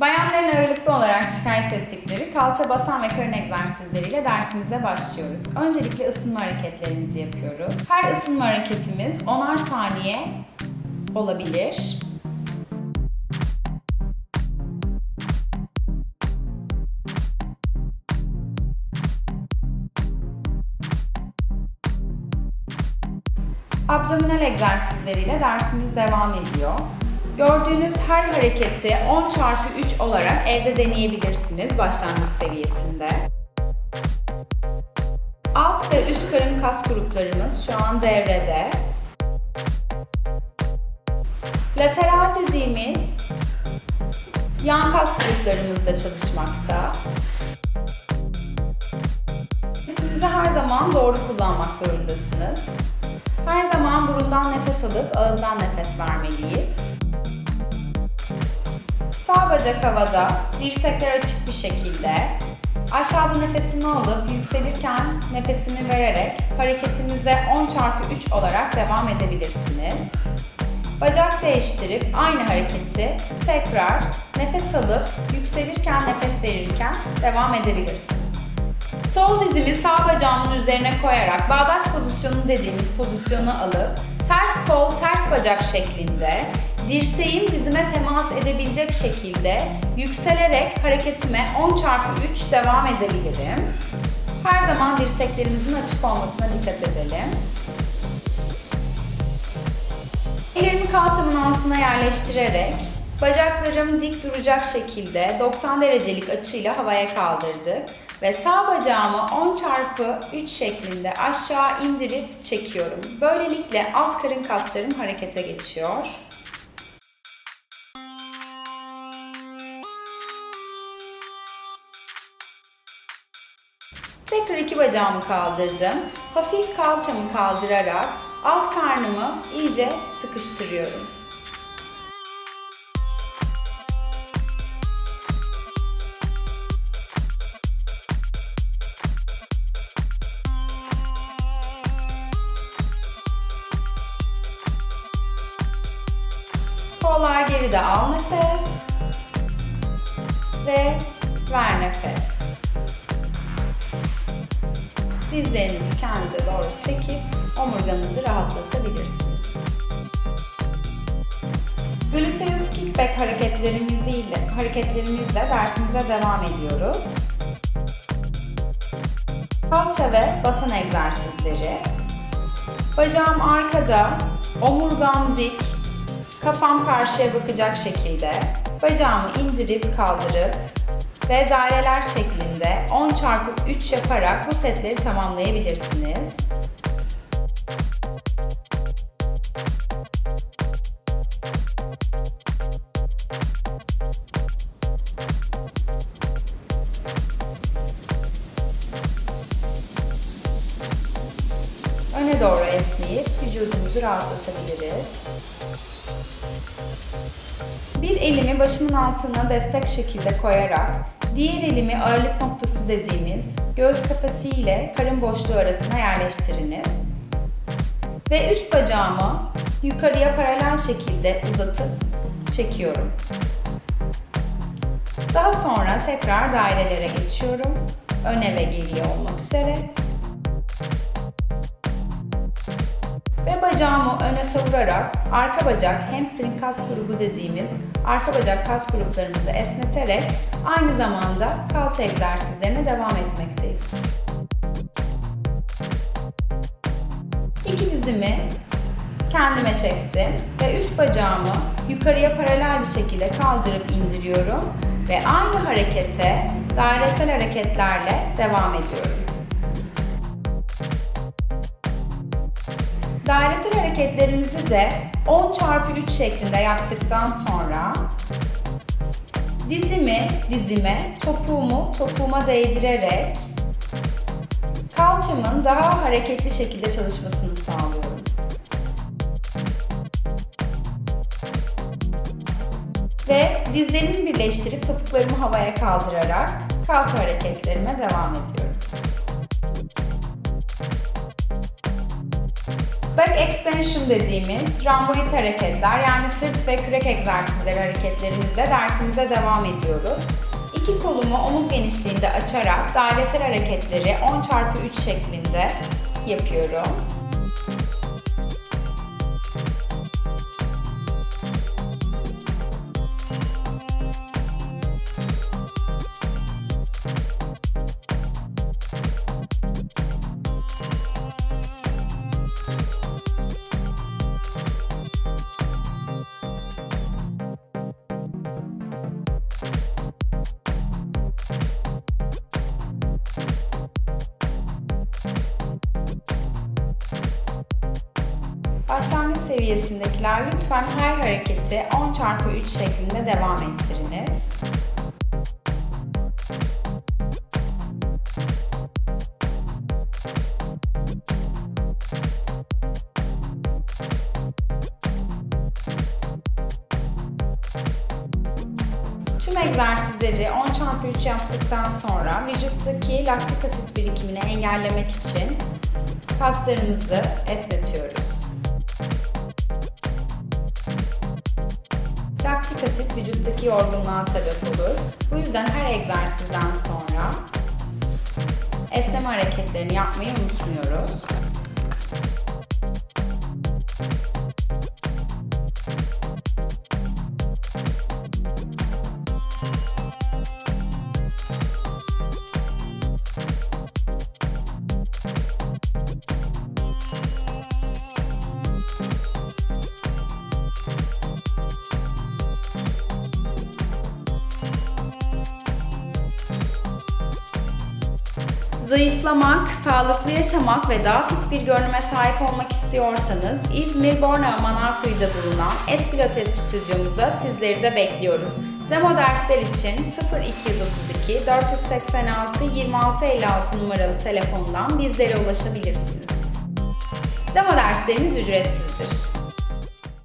Bayanların ağırlıklı olarak şikayet ettikleri kalça basan ve karın egzersizleriyle dersimize başlıyoruz. Öncelikle ısınma hareketlerimizi yapıyoruz. Her ısınma hareketimiz 10'ar saniye olabilir. Abdominal egzersizleriyle dersimiz devam ediyor. Gördüğünüz her hareketi 10 çarpı 3 olarak evde deneyebilirsiniz başlangıç seviyesinde. Alt ve üst karın kas gruplarımız şu an devrede. Lateral dediğimiz yan kas gruplarımız da çalışmakta. Sesinizi her zaman doğru kullanmak zorundasınız. Her zaman burundan nefes alıp ağızdan nefes vermeliyiz. Sağ bacak havada, dirsekler açık bir şekilde. Aşağıda nefesimi alıp yükselirken nefesimi vererek hareketimize 10 çarpı 3 olarak devam edebilirsiniz. Bacak değiştirip aynı hareketi tekrar nefes alıp yükselirken nefes verirken devam edebilirsiniz. Sol dizimi sağ bacağımın üzerine koyarak bağdaş pozisyonu dediğimiz pozisyonu alıp ters kol, ters bacak şeklinde dirseğim dizime temas edebilecek şekilde yükselerek hareketime 10 çarpı 3 devam edebilirim. Her zaman dirseklerimizin açık olmasına dikkat edelim. Ellerimi kalçamın altına yerleştirerek bacaklarım dik duracak şekilde 90 derecelik açıyla havaya kaldırdık ve sağ bacağımı 10 çarpı 3 şeklinde aşağı indirip çekiyorum. Böylelikle alt karın kaslarım harekete geçiyor. Tekrar iki bacağımı kaldırdım. Hafif kalçamı kaldırarak alt karnımı iyice sıkıştırıyorum. Kollar geride al nefes ve ver nefes. Dizlerinizi kendinize doğru çekip omurganızı rahatlatabilirsiniz. Gluteus kickback hareketlerimizle, hareketlerimizle dersimize devam ediyoruz. Kalça ve basan egzersizleri. Bacağım arkada, omurgam dik, kafam karşıya bakacak şekilde bacağımı indirip kaldırıp ve daireler şeklinde 10 çarpı 3 yaparak bu setleri tamamlayabilirsiniz. Öne doğru esneyip vücudumuzu rahatlatabiliriz. Bir elimi başımın altına destek şekilde koyarak diğer elimi ağırlık noktası dediğimiz göğüs kafesi ile karın boşluğu arasına yerleştiriniz. Ve üst bacağımı yukarıya paralel şekilde uzatıp çekiyorum. Daha sonra tekrar dairelere geçiyorum. Öne ve geriye olmak üzere. Bacağımı öne savurarak arka bacak hamstring kas grubu dediğimiz arka bacak kas gruplarımızı esneterek aynı zamanda kalça egzersizlerine devam etmekteyiz. İki dizimi kendime çektim ve üst bacağımı yukarıya paralel bir şekilde kaldırıp indiriyorum ve aynı harekete dairesel hareketlerle devam ediyorum. Dairesel hareketlerimizi de 10 çarpı 3 şeklinde yaptıktan sonra dizimi dizime, topuğumu topuğuma değdirerek kalçamın daha hareketli şekilde çalışmasını sağlıyorum. Ve dizlerimi birleştirip topuklarımı havaya kaldırarak kalça hareketlerime devam ediyorum. Back extension dediğimiz ramboid hareketler yani sırt ve kürek egzersizleri hareketlerimizle dersimize devam ediyoruz. İki kolumu omuz genişliğinde açarak dairesel hareketleri 10 x 3 şeklinde yapıyorum. Başlangıç seviyesindekiler lütfen her hareketi 10 x 3 şeklinde devam ettiriniz. Tüm egzersizleri 10 x 3 yaptıktan sonra vücuttaki laktik asit birikimini engellemek için kaslarımızı esnetiyoruz. Asit vücuttaki yorgunluğa sebep olur. Bu yüzden her egzersizden sonra esneme hareketlerini yapmayı unutmuyoruz. Zayıflamak, sağlıklı yaşamak ve daha fit bir görünüme sahip olmak istiyorsanız İzmir Bornova Manavkuyu'da bulunan Es Pilates stüdyomuza sizleri de bekliyoruz. Demo dersler için 0232 486 2656 numaralı telefondan bizlere ulaşabilirsiniz. Demo derslerimiz ücretsizdir.